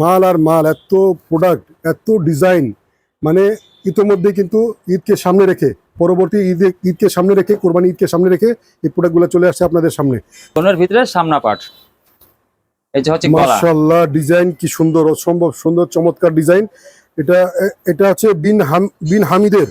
মাল আর মাল এত প্রোডাক্ট এত ডিজাইন মানে ইতোমধ্যে কিন্তু ঈদকে সামনে রেখে পরবর্তী ঈদে ঈদকে সামনে রেখে কোরবানি ঈদকে সামনে রেখে এই প্রোডাক্টগুলো চলে আসছে আপনাদের সামনে। ভিতরে সামনা পাট। মাশাআল্লাহ ডিজাইন কি সুন্দর অসম্ভব সুন্দর চমৎকার ডিজাইন এটা এটা হচ্ছে বিন হাম বিন হামিদের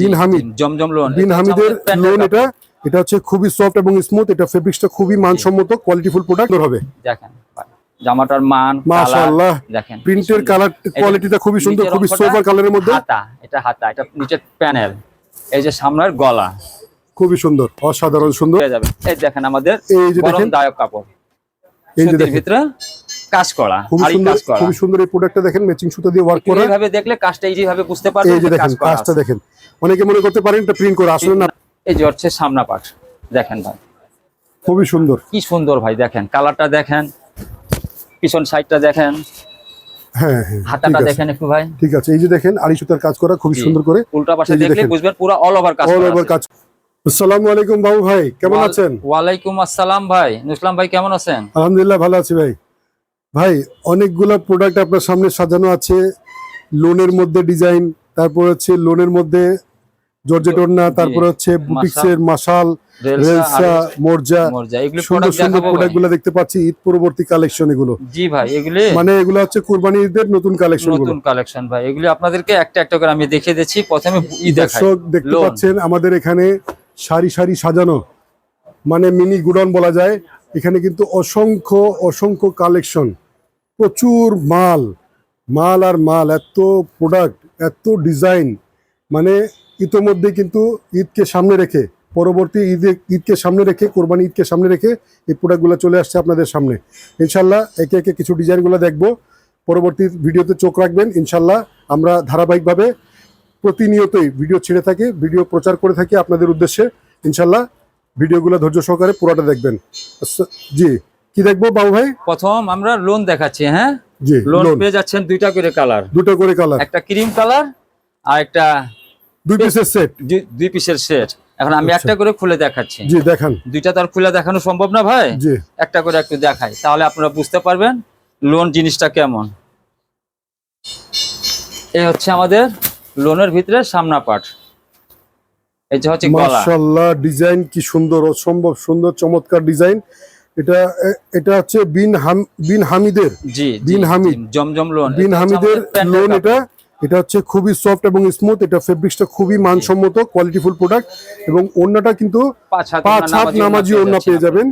বিন হামিদ। জমজম লোন বিন হামিদের লোন এটা এটা হচ্ছে খুবই সফট এবং স্মুথ এটা ফেব্রিক্সটা খুবই মানসম্মত কোয়ালিটিফুল প্রোডাক্ট হবে। দেখেন জামাটার মান মাশাআল্লাহ। দেখেন প্রিন্টের কালার কোয়ালিটিটা খুবই সুন্দর খুবই সোবার কালারের মধ্যে। হাতা এটা হাতা এটা নিচের প্যানেল এই যে সামনের গলা। খুবই সুন্দর অসাধারণ সুন্দর। হয়ে যাবে। এই দেখেন আমাদের এই যে দেখেন। দায়ক কাপড়। এই যে দেখেন। ভিতরে কাজ করা সুন্দর কাজ করা। খুবই সুন্দর এই প্রোডাক্টটা দেখেন ম্যাচিং সুতা দিয়ে ওয়ার্ক করা। এইভাবে দেখলে কাজটা ইজি ভাবে বুঝতে পারবেন এই যে যে দেখেন কাজটা দেখেন। অনেকে মনে করতে পারেন এটা প্রিন্ট করা আসলে না। এই যে হচ্ছে সামনা পাট দেখেন ভাই। খুবই সুন্দর। কি সুন্দর ভাই দেখেন কালারটা দেখেন। পিছন সাইডটা দেখেন। হ্যাঁ হ্যাঁ হাতাটা দেখেন একটু ভাই। ঠিক আছে এই যে দেখেন আড়ি সুতার কাজ করা খুবই সুন্দর করে। উল্টা পাশে দেখলে বুঝবেন পুরো অল ওভার কাজ অল ওভার কাজ। আসসালামু আলাইকুম বাবু ভাই কেমন আছেন? ওয়ালাইকুম আসসালাম ভাই। নুসলাম ভাই কেমন আছেন? আলহামদুলিল্লাহ ভালো আছি ভাই। ভাই অনেকগুলো প্রোডাক্ট আপনার সামনে সাজানো আছে। লোনের মধ্যে ডিজাইন তারপর হচ্ছে লোনের মধ্যে জর্জেট ওড়না তারপর হচ্ছে বুটিক্সের মাশাল রেলসা মোরজা সুন্দর সুন্দর প্রোডাক্টগুলো দেখতে পাচ্ছি ঈদ পরবর্তী কালেকশন এগুলো। জি ভাই এগুলি মানে এগুলো হচ্ছে কুরবানি ঈদের নতুন কালেকশন নতুন কালেকশন ভাই এগুলি আপনাদেরকে একটা একটা করে আমি দেখিয়ে দিচ্ছি প্রথমে দর্শক দেখতে পাচ্ছেন আমাদের এখানে সারি সারি সাজানো মানে মিনি গুডন বলা যায়। এখানে কিন্তু অসংখ্য অসংখ্য কালেকশন প্রচুর মাল মাল আর মাল এত প্রোডাক্ট এত ডিজাইন মানে ইতোমধ্যে কিন্তু ঈদকে সামনে রেখে পরবর্তী ঈদে ঈদকে সামনে রেখে কোরবানি ঈদকে সামনে রেখে এই প্রোডাক্টগুলো চলে আসছে আপনাদের সামনে। ইনশাল্লাহ একে একে কিছু ডিজাইনগুলো দেখব। পরবর্তী ভিডিওতে চোখ রাখবেন। ইনশাল্লাহ আমরা ধারাবাহিকভাবে প্রতিনিয়তই ভিডিও ছেড়ে থাকি ভিডিও প্রচার করে থাকি আপনাদের উদ্দেশ্যে। ইনশাল্লাহ ভিডিওগুলো ধৈর্য সহকারে পুরোটা দেখবেন। জি কি দেখব বাবু ভাই? প্রথম আমরা লোন দেখাচ্ছি হ্যাঁ? জি লোন পেয়ে যাচ্ছেন দুইটা করে কালার দুটো করে কালার একটা ক্রিম কালার আর একটা দুই পিসের সেট দুই- পিসের সেট এখন আমি আচ্ছা। একটা করে খুলে দেখাচ্ছি। জি দেখান। দুইটা তো আর খুলে দেখানো সম্ভব না ভাই? জি। একটা করে একটু দেখাই। তাহলে আপনারা বুঝতে পারবেন লোন জিনিসটা কেমন। এই হচ্ছে আমাদের লোনের ভিতরে সামনা পাট। এই যে হচ্ছে মাশাআল্লাহ ডিজাইন কি সুন্দর অসম্ভব সুন্দর চমৎকার ডিজাইন। এটা এটা হচ্ছে বিন হাম বিন হামিদের। জি বিন হামিদ। জমজম লোন বিন হামিদের লোন এটা। এটা হচ্ছে খুবই সফট এবং স্মুথ এটা ফেব্রিক্সটা খুবই মানসম্মত কোয়ালিটিফুল প্রোডাক্ট এবং অন্যটা কিন্তু পাঁচ হাত নামাজি ওড়না পেয়ে যাবেন।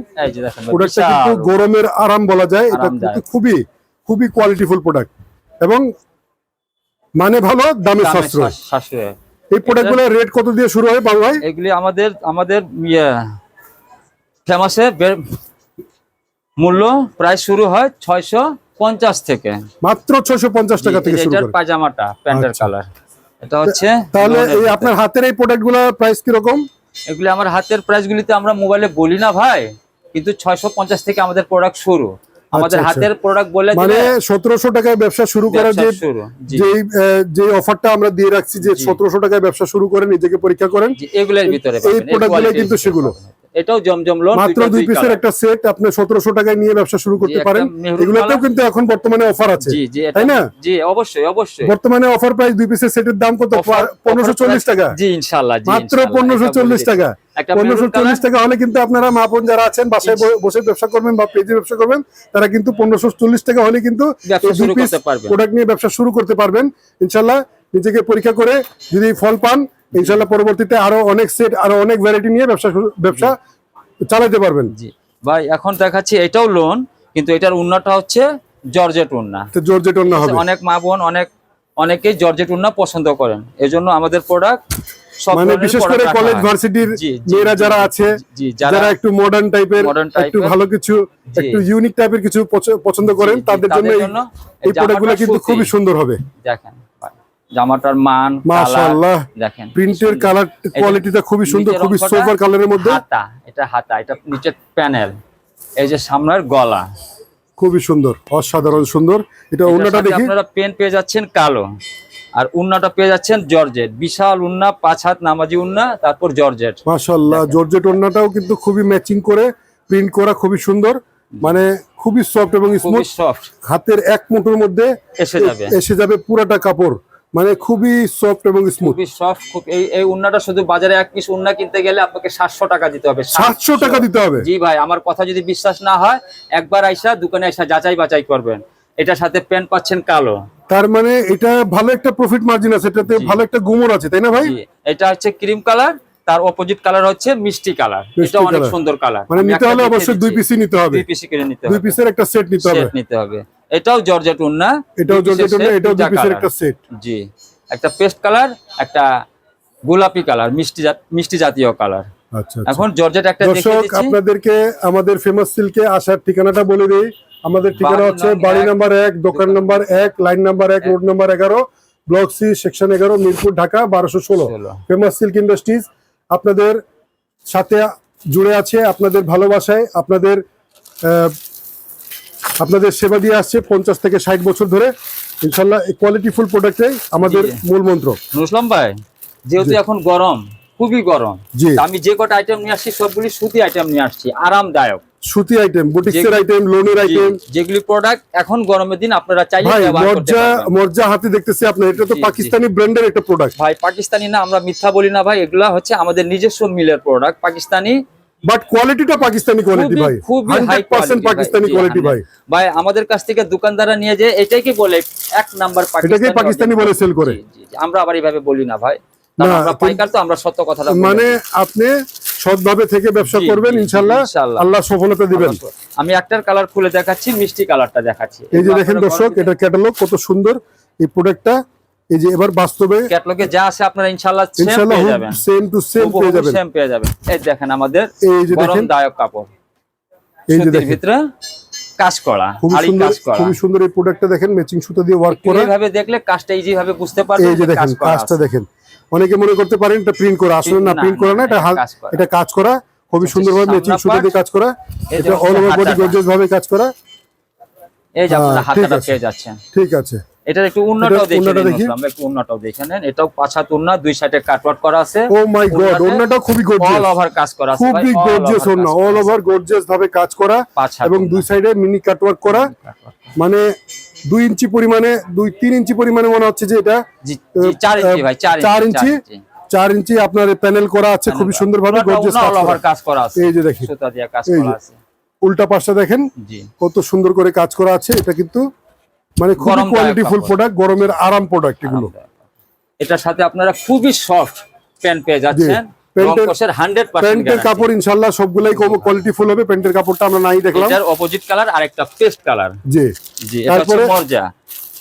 প্রোডাক্টটা কিন্তু গরমের আরাম বলা যায় এটা কিন্তু খুবই খুবই কোয়ালিটিফুল প্রোডাক্ট এবং মানে ভালো দামে সাশ্রয়। এই প্রোডাক্টগুলোর রেট কত দিয়ে শুরু হয় বাবু ভাই এগুলি আমাদের আমাদের ইয়ে ফেমাসে মূল্য প্রায় শুরু হয় ছয়শো পঞ্চাশ থেকে মাত্র ছয়শো পঞ্চাশ টাকা থেকে শুরু করে পাজামাটা প্যান্টের আচ্ছা। কালার এটা হচ্ছে তাহলে এই আপনার হাতের এই প্রোডাক্টগুলার প্রাইস কীরকম এগুলি আমার হাতের প্রাইস গুলিতে আমরা মোবাইলে বলি না ভাই কিন্তু ছয়শো পঞ্চাশ থেকে আমাদের প্রোডাক্ট শুরু আমাদের আচ্ছা। হাতের প্রোডাক্ট বলে মানে দিলে সতেরোশো টাকায় ব্যবসা শুরু করার যে যে যে অফারটা আমরা দিয়ে রাখছি যে জি। সতেরোশো টাকায় ব্যবসা শুরু করেন নিজেকে পরীক্ষা করেন এগুলোর ভিতরে এই পাবেন, গুলো কিন্তু সেগুলো। এটাও জমজম লোন মাত্র দুই পিসের একটা সেট আপনি সতেরোশো টাকায় নিয়ে ব্যবসা শুরু করতে পারেন। এগুলোতেও কিন্তু এখন বর্তমানে অফার আছে। জি জি তাই না? জি অবশ্যই অবশ্যই। বর্তমানে অফার প্রাইস দুই পিসের সেটের দাম কত? Offer- পনেরোশো offer চল্লিশ price- টাকা। জি ইনশাআল্লাহ জি মাত্র ইনশাআল্লাহ, পনেরোশো এটা চল্লিশ বলে টাকা হলে কিন্তু আপনারা মা বোন যারা আছেন বাসায় বসে ব্যবসা করবেন বা পেজে ব্যবসা করবেন তারা কিন্তু পনেরোশো চল্লিশ টাকা হলে কিন্তু দুই পিস প্রোডাক্ট নিয়ে ব্যবসা শুরু করতে পারবেন। ইনশাল্লাহ নিজেকে পরীক্ষা করে যদি ফল পান ইনশাল্লাহ পরবর্তীতে আরও অনেক সেট আরও অনেক ভ্যারাইটি নিয়ে ব্যবসা ব্যবসা চালাতে পারবেন। জি। ভাই এখন দেখাচ্ছি এটাও লোন কিন্তু এটার উন্নাটা হচ্ছে জর্জেট উন্না। তো জর্জেট না হবে। অনেক মা বোন অনেক অনেকেই জর্জেট উন্না পছন্দ করেন। এজন্য আমাদের প্রোডাক্ট মানে বিশেষ করে কলেজ ভার্সিটির মেয়েরা যারা আছে যারা একটু মডার্ন টাইপের একটু ভালো কিছু একটু ইউনিক টাইপের কিছু পছন্দ করেন তাদের জন্য এই- প্রোডাক্টগুলো কিন্তু খুবই সুন্দর হবে। দেখেন। জামাটার মান মাশাআল্লাহ। দেখেন প্রিন্টের। কালার কোয়ালিটিটা খুবই সুন্দর খুবই সোবার কালারের মধ্যে। হাতা এটা হাতা এটা নিচের প্যানেল এই যে সামনের গলা। খুবই সুন্দর অসাধারণ সুন্দর। এটা সাথে দেখি। আপনারা পেন পেয়ে যাচ্ছেন কালো। আর উন্নাটা পেয়ে যাচ্ছেন জর্জেট। বিশাল উন্না পাঁচ হাত নামাজি উন্না তারপর জর্জেট। মাশাআল্লাহ জর্জেট ওড়নাটাও কিন্তু খুবই ম্যাচিং করে প্রিন্ট করা খুবই সুন্দর। মানে খুবই সফট এবং স্মুথ সফট হাতের এক মুঠোর মধ্যে এসে যাবে। এসে যাবে পুরাটা কাপড়। মানে খুবই সফট এবং স্মুথ খুবই সফট খুব এই এই উন্নাটা শুধু বাজারে এক পিস উন্না কিনতে গেলে আপনাকে সাতশো টাকা দিতে হবে। সাতশো টাকা দিতে হবে? জি ভাই আমার কথা যদি বিশ্বাস না হয় একবার আইসা দোকানে আইসা যাচাই বাছাই করবেন। এটার সাথে প্যান্ট পাচ্ছেন কালো। তার মানে এটা ভালো একটা প্রফিট মার্জিন আছে এটাতে ভালো একটা গুমর আছে তাই না ভাই? জি এটা হচ্ছে ক্রিম কালার তার অপোজিট কালার হচ্ছে মিষ্টি কালার এটা অনেক সুন্দর কালার মানে নিতে হলে অবশ্যই দুই পিসই নিতে হবে। দুই পিসি কিনে নিতে হবে। দুই পিসের একটা সেট নিতে হবে। সেট নিতে হবে। এটাও জর্জেট উন্না এটাও জর্জেট set, এটাও দুই পিসের একটা সেট জি একটা পেস্ট কালার একটা গোলাপি কালার মিষ্টি মিষ্টি জাতীয় কালার আচ্ছা এখন জর্জেট একটা দর্শক আপনাদেরকে আমাদের ফেমাস সিল্কে আসার ঠিকানাটা বলে দিই। আমাদের ঠিকানা হচ্ছে নং বাড়ি নাম্বার এক দোকান নাম্বার এক লাইন নাম্বার এক রোড নাম্বার এগারো ব্লক সি সেকশন এগারো মিরপুর ঢাকা বারোশো ষোলো। ষোলো। ফেমাস সিল্ক ইন্ডাস্ট্রিজ আপনাদের সাথে জুড়ে আছে আপনাদের ভালোবাসায় আপনাদের আহ, আপনাদের সেবা দিয়ে আসছে পঞ্চাশ থেকে ষাট বছর ধরে। ইনশাল্লাহ কোয়ালিটিফুল প্রোডাক্টে আমাদের। মূল মন্ত্র। নুসলাম ভাই যেহেতু এখন গরম খুবই গরম আমি যে কটা আইটেম নিয়ে আসছি সবগুলি সুতি আইটেম নিয়ে আসছি আরামদায়ক। সুতি আইটেম বুটিক্সের আইটেম লোনের আইটেম যেগুলি প্রোডাক্ট এখন গরমের দিন আপনারা চাইলে ভাই ব্যবহার করতে পারবেন। মর্জা হাতে দেখতেছি এটা তো। পাকিস্তানি ব্র্যান্ডের একটা প্রোডাক্ট ভাই পাকিস্তানি না আমরা মিথ্যা বলি না ভাই এগুলা হচ্ছে আমাদের নিজস্ব মিলের প্রোডাক্ট পাকিস্তানি বাট কোয়ালিটিটা পাকিস্তানি কোয়ালিটি ভাই। খুবই হাই পার্সেন্ট পাকিস্তানি কোয়ালিটি ভাই। ভাই আমাদের কাছ থেকে দোকানদাররা নিয়ে যে এটাই কি বলে এক নাম্বার এটাকেই পাকিস্তানি বলে সেল করে। আমরা আবার এইভাবে বলি না ভাই। আমরা পাইকার তো আমরা সত্য কথাটা মানে। আপনি সৎভাবে থেকে ব্যবসা করবেন ইনশাল্লাহ আল্লাহ সফলতা দিবেন। আমি একটার কালার খুলে দেখাচ্ছি মিষ্টি কালারটা দেখাচ্ছি। এই যে দেখেন দর্শক এটা ক্যাটালগ কত সুন্দর এই প্রোডাক্টটা এই যে এবার বাস্তবে ক্যাটলগে যা আছে আপনারা ইনশাআল্লাহ সেম পেয়ে যাবেন। সেম টু সেম পেয়ে যাবেন। সেম পেয়ে যাবেন। এই দেখেন আমাদের এই যে দেখেন। গরমদায়ক কাপড়। এই যে দেখেন। ভিতরে কাজ করা আড়ি কাজ করা খুবই সুন্দর এই প্রোডাক্টটা দেখেন ম্যাচিং সুতা দিয়ে ওয়ার্ক করা। এইভাবে দেখলে কাজটা ইজি ভাবে বুঝতে পারবেন এই যে দেখেন কাজটা দেখেন। অনেকে মনে করতে পারেন এটা প্রিন্ট করা আসলে না প্রিন্ট করা না এটা এটা কাজ করা। এটা কাজ করা খুবই হচ্ছে সুন্দরভাবে ম্যাচিং সুতা দিয়ে কাজ করা। এটা অল ওভার বডি গর্জিয়াস ভাবে কাজ করা। এই যে আপনারা হাতাটা পেয়ে যাচ্ছেন। ঠিক আছে। এটার একটু দেখে। একটু দেখে নেন। এটাও পাঁচ হাত উন্না দুই সাইডে কাটওয়ার্ক করা আছে। ও মাই গড খুবই অল ওভার কাজ করা আছে খুবই গর্জিয়াস কাজ অল ওভার গর্জিয়াস ভাবে কাজ করা এবং দুই সাইডে মিনি কাটওয়ার্ক করা। মানে দুই ইঞ্চি পরিমাণে দুই তিন ইঞ্চি পরিমাণে মনে হচ্ছে যে এটা চার ইঞ্চি ভাই চার ইঞ্চি ইঞ্চি চার ইঞ্চি আপনার প্যানেল করা আছে খুবই সুন্দরভাবে গর্জিয়াস কাজ অল করা। ওভার কাজ করা আছে। এই যে দেখেন সুতা দিয়ে কাজ করা আছে। উল্টা পাশটা দেখেন জি। কত সুন্দর করে কাজ করা আছে এটা কিন্তু মানে খুবই কোয়ালিটিফুল প্রোডাক্ট গরমের আরাম প্রোডাক্ট এগুলো। এটার সাথে আপনারা খুবই সফট প্যান্ট পেয়ে যাচ্ছেন। প্যান্টের- কাপড় ইনশাল্লাহ সবগুলাই কোয়ালিটিফুল হবে প্যান্টের কাপড়টা আমরা নাই দেখলাম। এটার অপোজিট কালার আর একটা পেস্ট কালার জি জি তারপরে-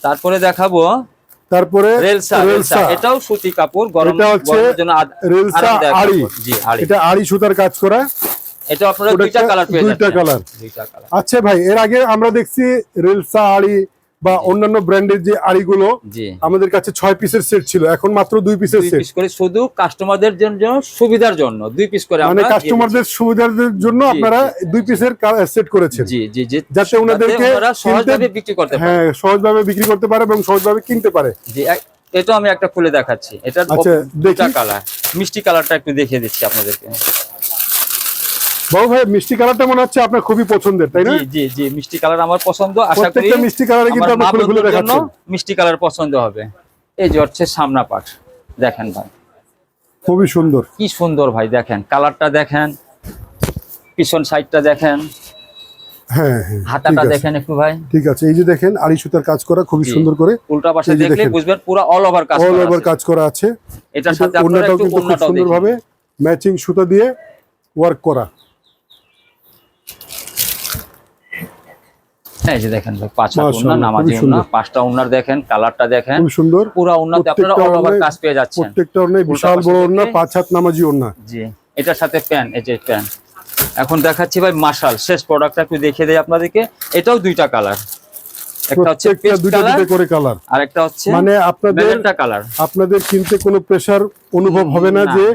তারপরে দেখাবো তারপরে রেলসা। রেলসা। রেলসা এটাও সুতি কাপড় গরম হচ্ছে গরমের জন্য রেলসা আড়ি। জি আড়ি। এটা আড়ি সুতার কাজ করা। এটা আপনারা দুইটা কালার পেয়ে দুইটা দুইটা কালার আচ্ছা ভাই এর আগে আমরা দেখছি রেলসা আড়ি বা অন্যান্য ব্র্যান্ডের যে আড়িগুলো আমাদের কাছে ছয় পিসের সেট ছিল। এখন মাত্র দুই পিসের সেট। করে শুধু কাস্টমারদের জন্য সুবিধার জন্য দুই পিস করে মানে কাস্টমারদের সুবিধার জন্য আপনারা দুই পিসের সেট করেছেন। জি জি জি। যাতে ওনাদেরকে সহজভাবে বিক্রি করতে পারে। হ্যাঁ সহজভাবে বিক্রি করতে পারে এবং সহজভাবে কিনতে পারে। জি এটাও আমি একটা খুলে দেখাচ্ছি। এটা আচ্ছা। কালার। মিষ্টি কালারটা একটু দেখিয়ে দিচ্ছি আপনাদেরকে। বাবু ভাই মিষ্টি কালারটা মনে হচ্ছে আপনার খুবই পছন্দের তাই না? জি জি মিষ্টি কালার আমার পছন্দ আশা করি প্রত্যেকটা মিষ্টি কালারে কিন্তু আপনি খুলে খুলে দেখাচ্ছেন। মিষ্টি কালার পছন্দ হবে। এই যে হচ্ছে সামনা পাট দেখেন ভাই। খুবই সুন্দর। কি সুন্দর ভাই দেখেন কালারটা দেখেন পিছন সাইডটা দেখেন। হ্যাঁ হ্যাঁ হাতাটা দেখেন একটু ভাই। ঠিক আছে এই যে দেখেন আড়ি সুতার কাজ করা খুবই সুন্দর করে। উল্টা পাশে দেখলে বুঝবেন পুরো অল ওভার কাজ অল ওভার কাজ করা আছে। এটার সাথে আপনারা একটু ম্যাচিং সুতা দিয়ে ওয়ার্ক করা। এই যে দেখেন ভাই পাঁচ হাত উন্না নামাজি উন্না পাঁচটা উন্নার দেখেন কালারটা দেখেন খুব সুন্দর। পুরো উন্নাতে আপনারা অল ওভার কাজ পেয়ে যাচ্ছেন। প্রত্যেকটা অন্যায় বিশাল বড় দেখলে- পাঁচ হাত নামাজি ওন্না জি এটার সাথে প্যান এই যে প্যান। এখন দেখাচ্ছি ভাই মাশাল শেষ প্রোডাক্টটা একটু দেখিয়ে দেই আপনাদেরকে। এটাও দুইটা কালার একটা হচ্ছে দুইটা দুইটা করে কালার আর একটা হচ্ছে মানে আপনাদের কালার আপনাদের কিনতে কোনো প্রেসার অনুভব হবে না যে।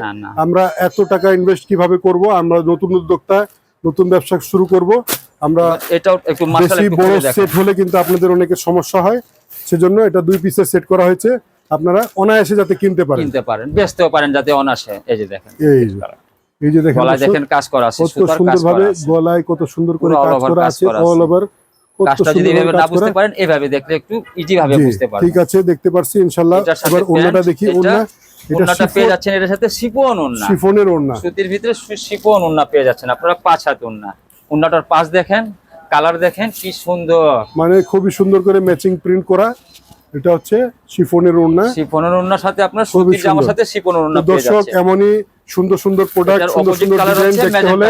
আমরা এত টাকা ইনভেস্ট কীভাবে করব? আমরা নতুন উদ্যোক্তা নতুন ব্যবসা শুরু করব। আমরা এটাও একটু মাশাল বেশি বড় সেট হলে কিন্তু আপনাদের অনেকের সমস্যা হয়। সেজন্য এটা দুই পিসের সেট করা হয়েছে। আপনারা অনায়াসে যাতে কিনতে পারেন। কিনতে পারেন বেচতেও পারেন যাতে অনায়াসে। এই যে দেখেন এই যে। এই যে দেখেন গলায় দেখেন কাজ করা আছে সুতার কাজ করা আছে। গলায় কত সুন্দর করে কাজ করা আছে অল ওভার কাজটা যদি এভাবে না বুঝতে পারেন এভাবে দেখলে একটু ইজি ভাবে বুঝতে পারবেন। ঠিক আছে দেখতে পারছি সাথে এবার প্যান্ট, দেখি এটা ওন্নাটা পেয়ে যাচ্ছেন সাথে শিপন ওন্না শিফনের ওড়না। সুতির ভিতরে সু- শিপন ওন্না পেয়ে যাচ্ছেন আপনারা পাঁচ হাত ওন্না ওন্নাটার পাঁচ দেখেন কালার দেখেন কি সুন্দর। মানে খুবই সুন্দর করে ম্যাচিং প্রিন্ট করা এটা হচ্ছে শিফনের ওন্নার সাথে আপনার সুতির জামার সাথে ওন্না দর্শক এমনই সুন্দর সুন্দর প্রোডাক্ট সুন্দর সুন্দর ডিজাইন দেখতে হলে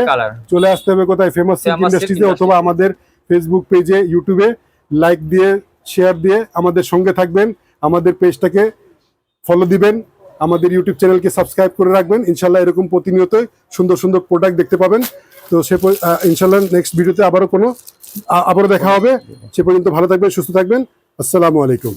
চলে আসতে হবে কোথায়? ফেমাস সিল্ক ইন্ডাস্ট্রিতে অথবা আমাদের ফেসবুক পেজে ইউটিউবে লাইক দিয়ে শেয়ার দিয়ে আমাদের সঙ্গে থাকবেন। আমাদের পেজটাকে ফলো দিবেন। আমাদের ইউটিউব চ্যানেলকে সাবস্ক্রাইব করে রাখবেন। ইনশাল্লাহ এরকম প্রতিনিয়ত সুন্দর সুন্দর প্রোডাক্ট দেখতে পাবেন। তো সে ইনশাল্লাহ নেক্সট ভিডিওতে আবারও কোনো আবারও দেখা হবে। সে পর্যন্ত ভালো থাকবেন, সুস্থ থাকবেন। আসসালামু আলাইকুম।